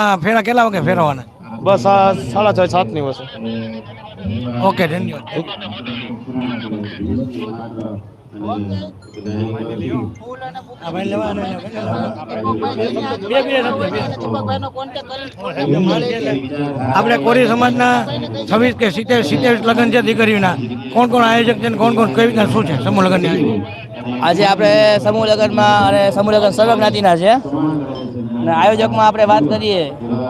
આ ફેરા કેટલા વાગે ફેરવાના? બસ આ સાડા છ સાતની વસે ઓકે ધન્યવાદ. આપણે કોરી સમાજના છવ્વીસ કે સિત્તેર સિત્તેર લગ્ન છે દીકરીઓના કોણ કોણ આયોજક છે ને કોણ કોણ કઈ રીતના શું છે? સમૂહ લગ્ન? આજે આપણે સમૂહ લગ્નમાં અને સમૂહ લગ્ન સર્વ જ્ઞાતિના છે. અને આયોજકમાં આપણે વાત કરીએ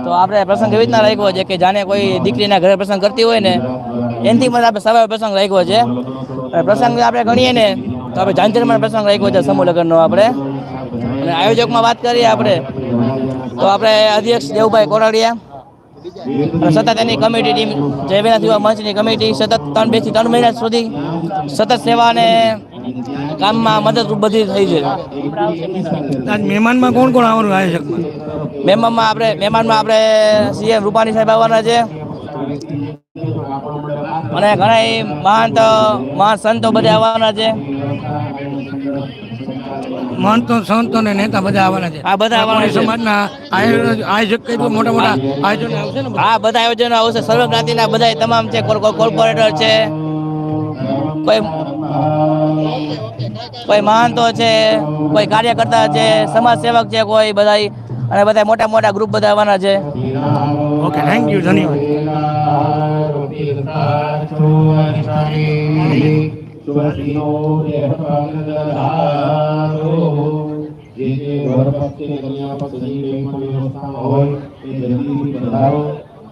તો આપણે પ્રસંગ એવી રીતના રાખ્યો છે કે જાણે કોઈ દીકરીના ઘરે પ્રસંગ કરતી હોય ને, એનાથી પણ આપણે સવારે પ્રસંગ રાખ્યો છે. પ્રસંગ આપણે ગણીએ ને, તો આપણે જાંજરમાં પ્રસંગ રાખ્યો છે સમૂહ લગ્નનો આપણે. અને આયોજકમાં વાત કરીએ આપણે, તો આપણે અધ્યક્ષ દેવભાઈ કોરાડિયા સતત એની કમિટી ટીમ જયવીના યુવા મંચની કમિટી સતત ત્રણ બેથી ત્રણ મહિના સુધી સતત સેવા અને કામમાં મદદરૂપ બધી થઈ છે. આજ મહેમાનમાં કોણ કોણ આવવાનું આયોજકમાં મહેમાનમાં આપણે મહેમાનમાં આપણે સીએમ રૂપાણી સાહેબ આવવાના છે. અને ઘણા મહાન મહાન સંતો બધા આવવાના છે. મહંતો સંતો ને નેતા બધા આવવાના છે. આ બધા આવવાના સમાજના આયોજક કઈ તો મોટા મોટા આયોજન આવશે ને? હા બધા આયોજનો આવશે. સર્વ જ્ઞાતિના બધા તમામ છે. કોર- કોર- કોર્પોરેટર છે. કોઈ કોઈ મહાનતો છે કોઈ કાર્યકર્તા છે સમાજ સેવક છે કોઈ બધા અને બધા મોટા મોટા ગ્રુપ બધા આવવાના છે. ઓકે થેન્ક યુ ધન્યવાદ.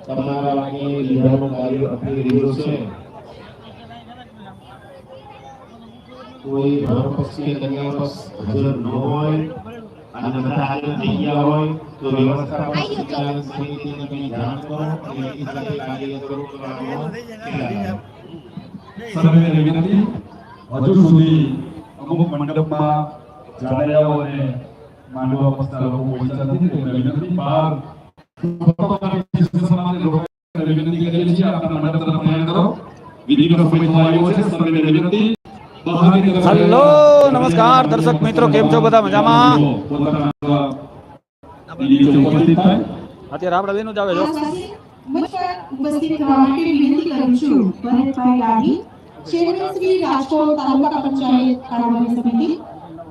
તમારા વાગે લીધાનું કાર્ય અપીલ રહ્યું છે. કોઈ ભર પક્ષી કન્યા પક્ષ હાજર ન હોય અને બધા હાજર થઈ ગયા હોય તો વ્યવસ્થાપન સંચાલન સમિતિને કંઈ જાણ કરો અને એની સાથે કાર્ય શરૂ કરવાનો ખેલાય. સર્વેને વિનંતી હજુ સુધી અમુક મંડપમાં જાડાયાઓ અને માંડવા પસતા લોકો પહોંચ્યા નથી તેમને વિનંતી બહાર લોકોને વિનંતી કરીએ છીએ આપના મંડપ તરફ નયન કરો વિધિનો સમય થવા આવ્યો છે સર્વેને વિનંતી બહારની તરફ હલો નમસ્કાર દર્શક મિત્રો કેમ છો બધા મજામાં પોતાના વિધિ ઉપસ્થિત થાય અત્યારે આપણે બેનું જ આવે છો ઉપસ્થિત થવા માટે વિનંતી કરું છું ભરતભાઈ લાઠી ચેરમેન શ્રી રાજકોટ તાલુકા પંચાયત કારોબારી સમિતિ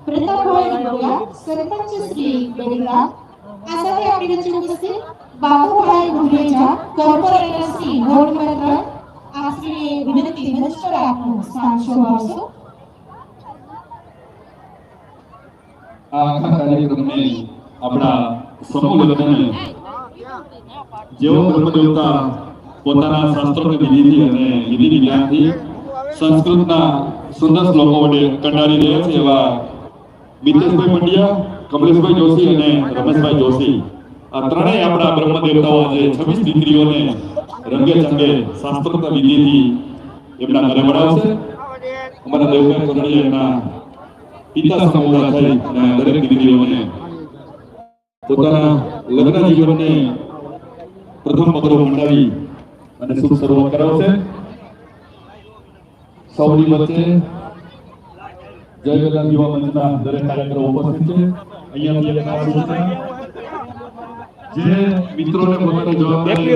પ્રતાપભાઈ ગોળિયા સરપંચ શ્રી બેડીલા આ સાથે આપણી વચ્ચે ઉપસ્થિત Babubhai Gureja corporator Shri ward number ત્રણ આપશ્રીને વિનંતી મંચ પર આપનું સ્થાન શોભાવશો આ આખા કાર્યક્રમને આપણા સમૂહ જેઓ બ્રહ્મદેવતા પોતાના શાસ્ત્રોની વિધિથી અને વિધિ જ્ઞાનથી સંસ્કૃતના સુંદર શ્લોકો વડે કંડારી રહ્યા છે એવા મિતેશભાઈ પંડ્યા કમલેશભાઈ જોશી અને રમેશભાઈ જોશી આ ત્રણેય આપણા બ્રહ્મદેવતાઓ જે છવ્વીસ દીકરીઓને રંગે ચંગે શાસ્ત્રોના વિધિથી એમના ઘરે મળાવશે અમારા દેવભાઈ કનડિયા એમના પિતા સમોરા થઈ દરેક દીકરીઓને પોતાના લગ્ન જીવનને પ્રથમ પગલો મંડાવી અને શુભ શરૂઆત કરાવશે સૌની વચ્ચે જય વેલા યુવા મંચના દરેક કાર્યક્રમ ઉપસ્થિત છે ખાસ સૂચના. જે મિત્રોને પોતાની જવાબદારી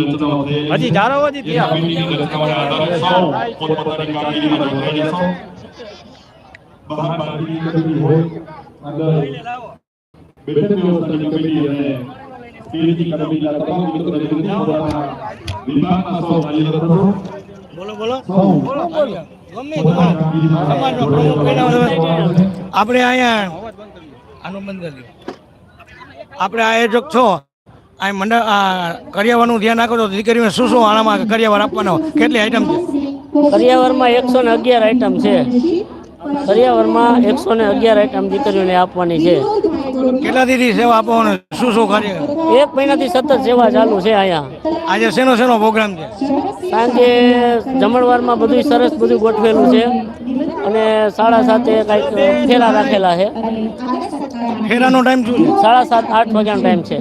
રચનાઓ હજી જાણો હજી ત્યાં. રચનાઓના આધારે સૌ પોતપોતાની કામગીરીમાં જોડાઈ જશો. બારગીરી કરવી હોય અંદર બેઠક વ્યવસ્થાની કમિટી અને પીએચડી કમિટીના તમામ વિનંતી પોતાના વિભાગના સૌ કાર્યરત રહો. બોલો બોલો બન્યા હોય. આપણે અહીંયા આનું બંધ કરી આપણે આયોજક છો આ મંડળ, આ કરિયાવરનું ધ્યાન રાખો તો દીકરીઓને શું શું આનામાં કરિયાવર આપવાનો કેટલી આઈટમ છે કરિયાવારમાં એકસો ને અગિયાર આઈટમ છે કરિયાવરમાં એકસો ને અગિયાર આઈટમ દીકરીઓને આપવાની છે. કેટલા દીધી સેવા આપવાનું? શું શું કાર્ય? એક મહિનાથી સતત સેવા ચાલુ છે અહીંયા. આજે શેનો શેનો પ્રોગ્રામ છે? સાંજે જમણવારમાં બધું સરસ બધું ગોઠવેલું છે. અને સાડા સાતે કાંઈક ફેરા રાખેલા છે. ફેરાનો ટાઈમ શું છે? સાડા સાત આઠ વાગ્યાનો ટાઈમ છે.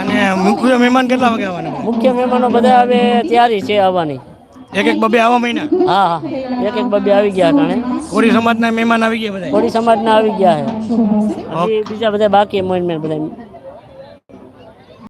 અને મુખ્ય મહેમાન કેટલા વાગે આવવાના? મુખ્ય મહેમાનો બધા હવે તૈયારી છે આવવાની. એક એક બબે આવા મહિના? હા હા. એક એક બબે આવી ગયા તણે કોરી સમાજના મહેમાન આવી ગયા બધા કોરી સમાજના આવી ગયા છે. બીજા બધા બાકી મોઇનમેન્ટ બધા